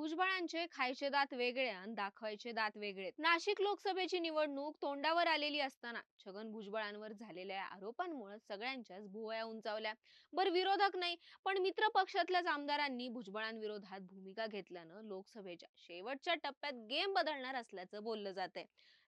भुजबळांचे खायचे दात वेगळे आणि दाखवायचे दात वेगळे. नाशिक लोकसभेची निवडणूक तोंडावर आलेली असताना छगन भुजबळांवर झालेल्या आरोपांमुळे सगळ्यांच्याच भुवया उंचावल्या. बर विरोधक नाही पण मित्र पक्षातल्याच आमदारांनी भुजबळांविरोधात भूमिका घेतल्यानं लोकसभेच्या शेवटच्या टप्प्यात गेम बदलणार असल्याचं बोललं जातंय.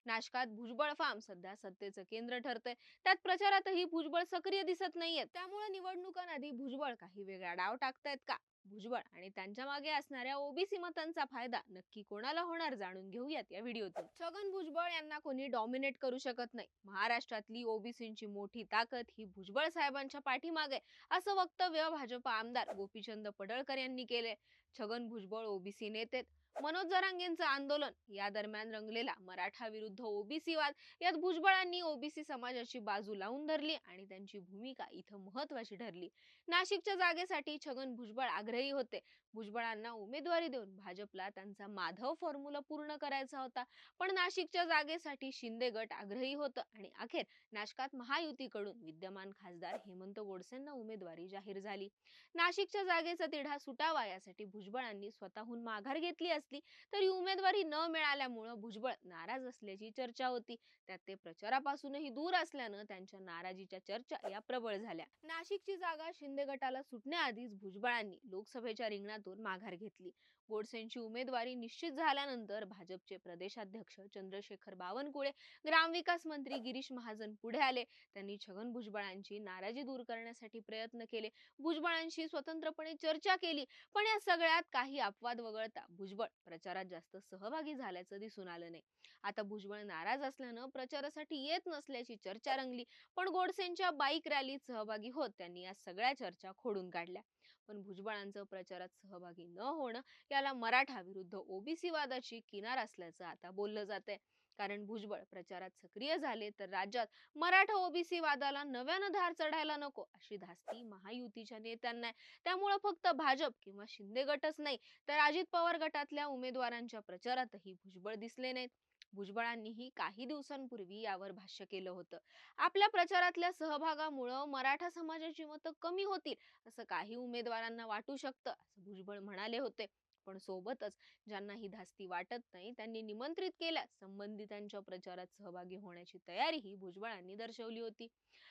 नाशकात भुजबळ फार्म सध्या सत्तेचं केंद्र ठरतंय. त्यात प्रचारातही भुजबळ सक्रिय दिसत नाहीयेत. त्यामुळे निवडणुकांआधी भुजबळ काही वेगळा डाव टाकतायत का? भुजबळ आणि त्यांच्या मागे असणाऱ्या ओबीसी मतांचा फायदा नक्की कोणाला होणार जाणून घेऊयात या व्हिडिओतून. छगन भुजबळ यांना कोणी डॉमिनेट करू शकत नाही. महाराष्ट्रातली ओबीसींची मोठी ताकद ही भुजबळ साहेबांच्या पाठीमागे असं वक्तव्य भाजप आमदार गोपीचंद पडळकर यांनी केले छगन भुजबळ ओबीसी नेतेत. मनोज जरांगेंचं आंदोलन या दरम्यान रंगलेला मराठा विरुद्ध ओबीसी वाद यात भुजबळांनी ओबीसी समाजाची बाजू लावून धरली आणि त्यांची भूमिका इथं महत्वाची ठरली. नाशिकच्या जागेसाठी छगन भुजबळ आग्रही होते. भुजबळांना उमेदवारी देऊन भाजपला त्यांचा माधव फॉर्म्युला पूर्ण करायचा होता. पण नाशिकच्या जागेसाठी शिंदे गट आग्रही होतं आणि अखेर नाशकात महायुतीकडून विद्यमान खासदार हेमंत गोडसेंना उमेदवारी जाहीर झाली. नाशिकच्या जागेचा तिढा सुटावा यासाठी भुजबळांनी स्वतःहून माघार घेतली असली तरी उमेदवारी न मिळाल्यामुळं भुजबळ नाराज असल्याची चर्चा होती. त्यात ते प्रचारापासूनही दूर असल्यानं त्यांच्या नाराजीच्या चर्चा या प्रबळ झाल्या. नाशिकची जागा शिंदे गटाला सुटण्याआधीच भुजबळांनी लोकसभेच्या रिंगणातून माघार घेतली. गोडसेंची उमेदवारी निश्चित झाल्यानंतर भाजपचे प्रदेशाध्यक्ष चंद्रशेखर बावनकुळे ग्रामविकास मंत्री गिरीश महाजन पुढे आले. त्यांनी छगन भुजबळांची नाराजी दूर करण्यासाठी प्रयत्न केले. भुजबळांशी स्वतंत्रपणे चर्चा केली पण या सगळ्यात काही अपवाद वगळता भुजबळ प्रचारात जास्त सहभागी झाल्याचं दिसून आलं नाही. आता भुजबळ नाराज असल्यानं प्रचारासाठी येत नसल्याची चर्चा रंगली पण गोडसेंच्या बाईक रॅलीत सहभागी होत त्यांनी या सगळ्या चर्चा खोडून काढल्या. पण भुजबळांचं प्रचारात सहभागी न होणं याला मराठा विरुद्ध ओबीसी वादाची किनार असल्याचं आता बोललं जात कारण भुजबळ प्रचारात सक्रिय झाले तर राज्यात मराठा ओबीसी वादाला नव्यानं धार चढायला नको अशी धास्ती महायुतीच्या नेत्यांना त्यामुळे त्यामुळं फक्त भाजप किंवा शिंदे गटच नाही तर अजित पवार गटातल्या उमेदवारांच्या प्रचारातही भुजबळ दिसले नाहीत. भुजबळांनीही काही दिवसांपूर्वी यावर भाष्य केलं होतं. आपल्या प्रचारातल्या सहभागामुळं मराठा समाजाची मतं कमी होतील असं काही उमेदवारांना वाटू शकतं असं भुजबळ म्हणाले होते. पण सोबतच ज्यांना ही धास्ती वाटत नाही त्यांनी निमंत्रित केल्यास संबंधितांच्या प्रचारात सहभागी होण्याची तयारीही भुजबळांनी दर्शवली होती.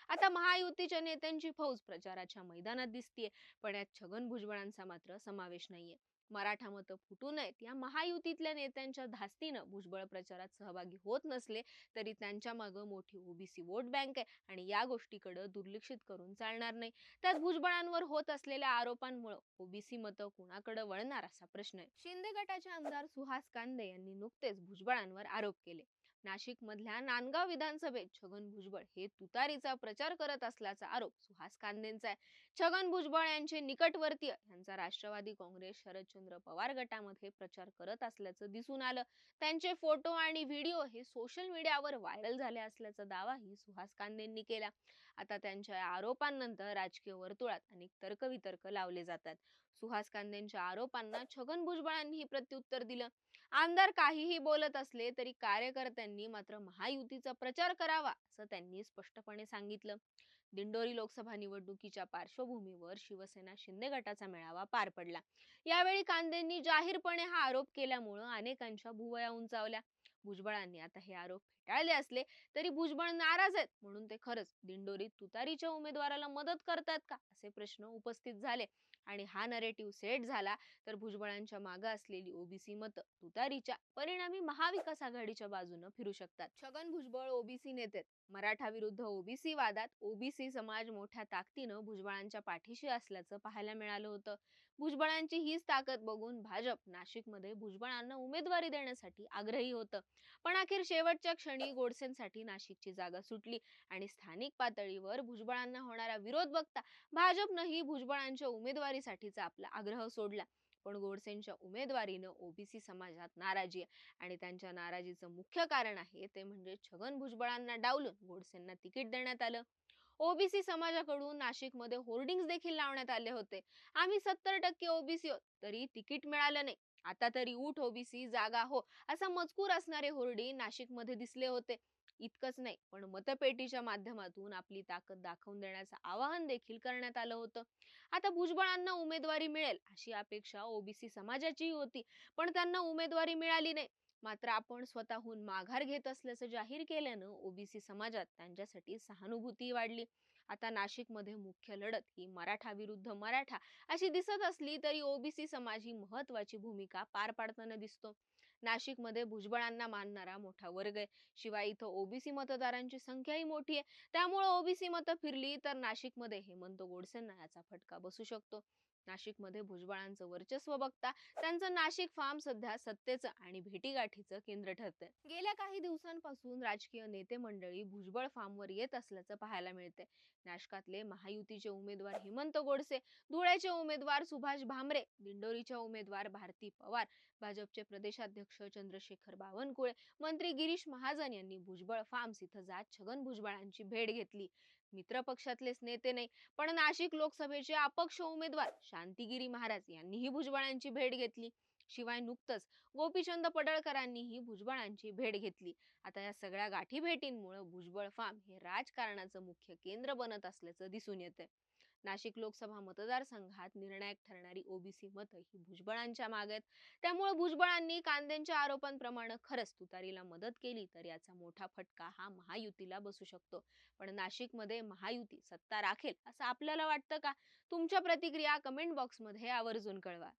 आता महायुतीच्या नेत्यांची फौज प्रचाराच्या मैदानात दिसतीये पण यात छगन भुजबळांचा मात्र समावेश नाहीये. मराठा मतं फुटू नयेत. या महायुतीतल्या नेत्यांच्या धास्तीनं भुजबळ प्रचारात सहभागी होत नसले तरी त्यांच्या मागं मोठी ओबीसी वोट बँक आहे आणि या गोष्टीकडे दुर्लक्षित करून चालणार नाही. त्यात भुजबळांवर होत असलेल्या आरोपांमुळे ओबीसी मतं कुणाकडे वळणार असा प्रश्न आहे. शिंदे गटाचे आमदार सुहास कांदे यांनी नुकतेच भुजबळांवर आरोप केले. नाशिक मधल्या नांदगाव विधानसभेत छगन भुजबळ हे तुतारीचा प्रचार करत असल्याचा आरोप सुहास कांदेंचा आहे. छगन भुजबळ यांचे निकटवर्तीय यांचा राष्ट्रवादी काँग्रेस शरदचंद्र पवार गटामध्ये प्रचार करत असल्याचं दिसून आलं. त्यांचे फोटो आणि व्हिडिओ हे सोशल मीडियावर व्हायरल झाले असल्याचा दावाही सुहास कांदेंनी केला. आता त्यांच्या आरोपांनंतर राजकीय वर्तुळात अनेक तर्कवितर्क लावले जातात. सुहास कांदेंच्या आरोपांना छगन भुजबळांनीही प्रत्युत्तर दिलं. आमदार काहीही बोलत असले तरी कार्यकर्त्यांनी मात्र महायुतीचा प्रचार करावा असं त्यांनी स्पष्टपणे सांगितलं. दिंडोरी लोकसभा निवडणुकीच्या पार्श्वभूमीवर शिवसेना शिंदे गटाचा मेळावा पार पडला. यावेळी कांदेंनी जाहीरपणे हा आरोप केल्यामुळं अनेकांच्या भुवया उंचावल्या. भुजबळांनी आता हे आरोप फेटाळले असले तरी भुजबळ नाराज आहेत. म्हणून ते खरंच दिंडोरीत तुतारीच्या उमेदवाराला मदत करतात का? असे प्रश्न उपस्थित झाले आणि हा नरेटिव्ह सेट झाला तर भुजबळांच्या मागे असलेली ओबीसी मतं तुतारीच्या परिणामी महाविकास आघाडीच्या बाजूने फिरू शकतात. छगन भुजबळ ओबीसी नेते मराठा विरुद्ध ओबीसी वादात ओबीसी समाज मोठ्या ताकदीनं भुजबळांच्या पाठीशी असल्याचं पाहायला मिळालं होतं. भुजबळांची हीच ताकद बघून भाजप नाशिकमध्ये भुजबळांना उमेदवारी देण्यासाठी आग्रही होतं. पण अखेर शेवटच्या क्षणी गोडसेंसाठी नाशिकची जागा सुटली आणि स्थानिक पातळीवर भुजबळांना होणारा विरोध बघता भाजपनंही भुजबळांच्या उमेदवारीसाठीचा आपला आग्रह सोडला. पण गोडसेंच्या उमेदवारीनं ओबीसी समाजात नाराजी आहे आणि त्यांच्या नाराजीचं मुख्य कारण आहे ते म्हणजे छगन भुजबळांना डावलून गोडसेंना तिकीट देण्यात आलं. ओबीसी समाजाकडून नाशिकमध्ये होर्डिंग्स देखील लावण्यात आले होते. आम्ही सत्तर टक्के ओबीसी आहोत तरी तिकीट मिळालं नाही. आता तरी उठ ओबीसी जागा हो असा मजकूर असणारे होर्डिंग नाशिकमध्ये दिसले होते. इतकंच नाही पण मतपेटीच्या माध्यमातून आपली ताकद दाखवून देण्याचं आवाहन देखील करण्यात आलं होतं. आता भुजबळांना उमेदवारी मिळेल अशी अपेक्षा ओबीसी समाजाचीही होती पण त्यांना उमेदवारी मिळाली नाही. मात्र आपण स्वतःहून माघार घेत असल्याचं जाहीर केल्यानं ओबीसी समाजात त्यांच्यासाठी सहानुभूती वाढली. आता नाशिकमध्ये मुख्य लढत ही मराठा विरुद्ध मराठा अशी दिसत असली तरी ओबीसी समाज ही महत्वाची भूमिका पार पाडताना दिसतो. नाशिकमध्ये भुजबळांना मानणारा मोठा वर्ग आहे. शिवाय इथं ओबीसी मतदारांची संख्याही मोठी आहे. त्यामुळे ओबीसी मतं फिरली तर नाशिकमध्ये हेमंत गोडसेंना याचा फटका बसू शकतो. नाशिकमध्ये भुजबळांचं वर्चस्व बघता त्यांचं नाशिक फार्म सध्या सत्तेचं आणि भेटीगाठीचं केंद्र ठरतंय. गेल्या काही दिवसांपासून राजकीय नेते मंडळी भुजबळ फार्मवर येत असल्याचं पाहायला मिळते नाशकातले महायुतीचे उमेदवार हेमंत गोडसे धुळ्याचे उमेदवार सुभाष भामरे दिंडोरीच्या उमेदवार भारती पवार भाजपचे प्रदेशाध्यक्ष चंद्रशेखर बावनकुळे मंत्री गिरीश महाजन यांनी भुजबळ फार्म्स इथं जात छगन भुजबळांची भेट घेतली. मित्र पक्षातलेच नेते नाही पण नाशिक लोकसभेचे अपक्ष उमेदवार शांतिगिरी महाराज यांनीही भुजबळांची भेट घेतली. शिवाय नुकतंच गोपीचंद पडळकरांनीही भुजबळांची भेट घेतली. आता या सगळ्या गाठी भेटींमुळे भुजबळ फार्म हे राजकारणाचं मुख्य केंद्र बनत असल्याचं दिसून येतंय. नाशिक लोकसभा मतदारसंघात निर्णायक ठरणारी ओबीसी मतं ही भुजबळांच्या मागे आहेत त्यामुळे भुजबळांनी कांद्यांच्या आरोपांप्रमाणे खरंच तुतारीला मदत केली तर याचा मोठा फटका हा महायुतीला बसू शकतो. पण नाशिकमध्ये महायुती सत्ता राखेल असं आपल्याला वाटतं का? तुमच्या प्रतिक्रिया कमेंट बॉक्समध्ये आवर्जून कळवा.